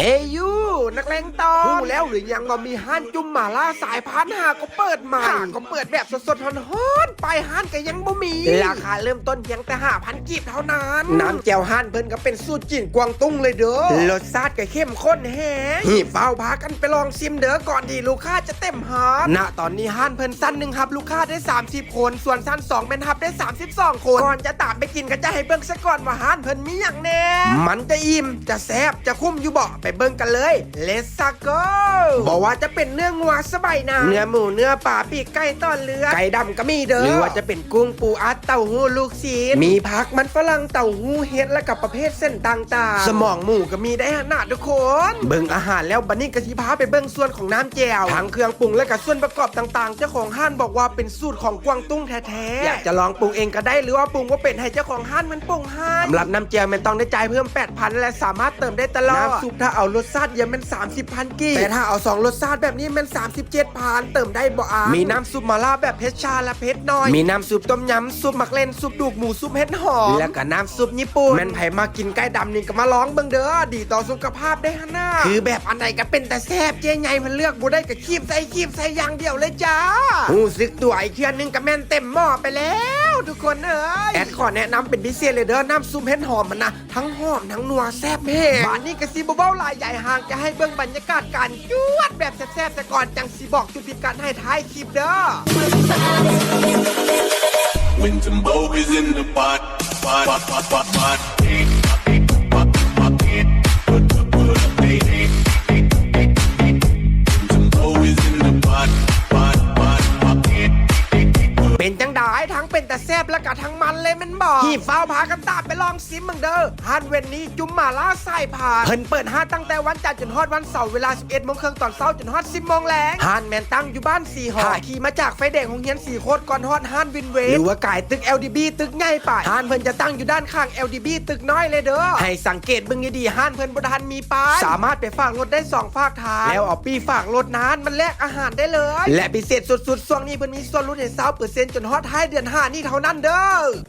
เฮยูนักเลงตอนรู้แล้วหรือยังว่ามีห้านจุ่มหมาล่าสายพันธุ์หาก็เปิดใหม่หาก็เปิดแบบสดๆฮ้อนๆไปลายห้านก็ยังบ่มี ราคาเริ่มต้นเพียงแต่ห้าพันกีบเท่านั้น น้ำแจ่วห้านเพิ่นก็เป็นสูตรจีนกวางตุ้งเลยเด้อรสชาติก็เข้มข้นแฮงหีบเฝ้าพากันไปลองชิมเด้อก่อนที่ลูกค้าจะเต็มห้านณตอนนี้ห้านเพิ่นสั้นหนึ่งครับลูกค้าได้ 30 คน ส่วนสั้นสองเป็นฮับได้ 32 คนก่อนจะตามไปกินก็จะให้เบิ่งซะก่อนว่าห้านเพิ่นมีอย่างแน่มันจะอิ่มจะแซ่บจะคุ้มอยู่บ่ไปเบิ่งกันเลย Let's go บอกว่าจะเป็นเนื้องัวสบายนาเนื้อหมูเนื้อปลาปีกไก่ต้อนเลือดไก่ดำก็มีเด้อหรือว่าจะเป็นกุ้งปูอัดเต้าหู้ลูกศิษมีผักมันฝรั่งเต้าหู้เห็ดและกับประเภทเส้นต่างๆ สมองหมูก็มีได้ขนาดทุกคน เบิ่งอาหารแล้วบันนี้กะทิพาไปเบิ่งส่วนของน้ำแจ่วทั้งเครื่องปรุงและกับส่วนประกอบต่างๆ เจ้าของห้านบอกว่าเป็นสูตรของกวางตุ้งแท้ๆอยากจะลองปรุงเองก็ได้หรือว่าปรุงว่าเป็นให้เจ้าของห้านมันปรุงให้สำหรับน้ำแจ่วมันต้องได้จ่ายเพิ่ม8,000และสามารถเติมได้ตลอดน้ำซุปถ้าเอารสชาติเยอะมัน 30พันกีบแต่ถ้าเอาสองรสชาติแบบนี้มัน37พันเติมได้บ่อามีน้ำซุปมาล่าแบบเพชรชาและเพชรน้อย มีน้ำซุปต้มยำซุปมักเล่นซุปดูกหมูซุปเห็ดหอมแล้วก็น้ำซุปญี่ปุ่นแม่นไผมากินไก่ดำนี่ก็มาลองเบิ่งเด้อดีต่อสุขภาพได้ฮะน่าคือแบบอันไหนก็เป็นแต่แซ่บเจ๊ใหญ่มันเลือกบ่ได้ก็คีบใส่คีบใส่อย่างเดียวเลยจ้าหูซึกตัวไอ้เคียนนึงก็แม่นเต็มหม้อไปแล้ว ทุกคนเอ้ยแอดขอแนะนำเป็นพิเศษเลยเด้อน้ำซุปเห็ดหอมมันนะทั้งหอมทั้งนัวแซ่บแฮ่บ้านนี้ก็สิบ่เว้าหลายใหญ่ห่างจะให้เบิ่งบรรยากาศการจวดแบบแซ่บๆแต่ก่อนจังสิบอกจุดพิกัดให้ท้ายคลิปเด้อ When Timbo is in the pot, pot, pot, pot, pot, pot. Pot, มันเลยแมันบอกหีบฟ้าวพากันตามไปลองซิมมึงเด้อฮันเวนนี้จุมมาล่าใส่ผ่านเพิ่นเปิดห้านตั้งแต่วันจันทร์จนฮอดวันเสาร์เวลา 11โมงครึ่งตอนเช้าจนฮอด10โมงแรงฮันแมนตั้งอยู่บ้านสีหอขี่มาจากไฟแดงของเฮียนสีโคตรก่อนฮอดฮันวินเวหรือว่ากายตึก LDB ตึกใหญ่ไปฮันเพิ่นจะตั้งอยู่ด้านข้าง LDB ตึกน้อยเลยเด้อให้สังเกตเบิ่งให้ดีฮันเพิ่นบ่ทันมีป้ายสามารถไปฝากรถได้สองฝากทางแล้วเอาปีฝากรถนั้นมันแลกอาหารได้เลย และพิเศษสุดๆช่วงนี้เพิ่นมีส่วนลดให้20%จนฮอดท้ายเดือนห้านี่เท่านั้นเด้อ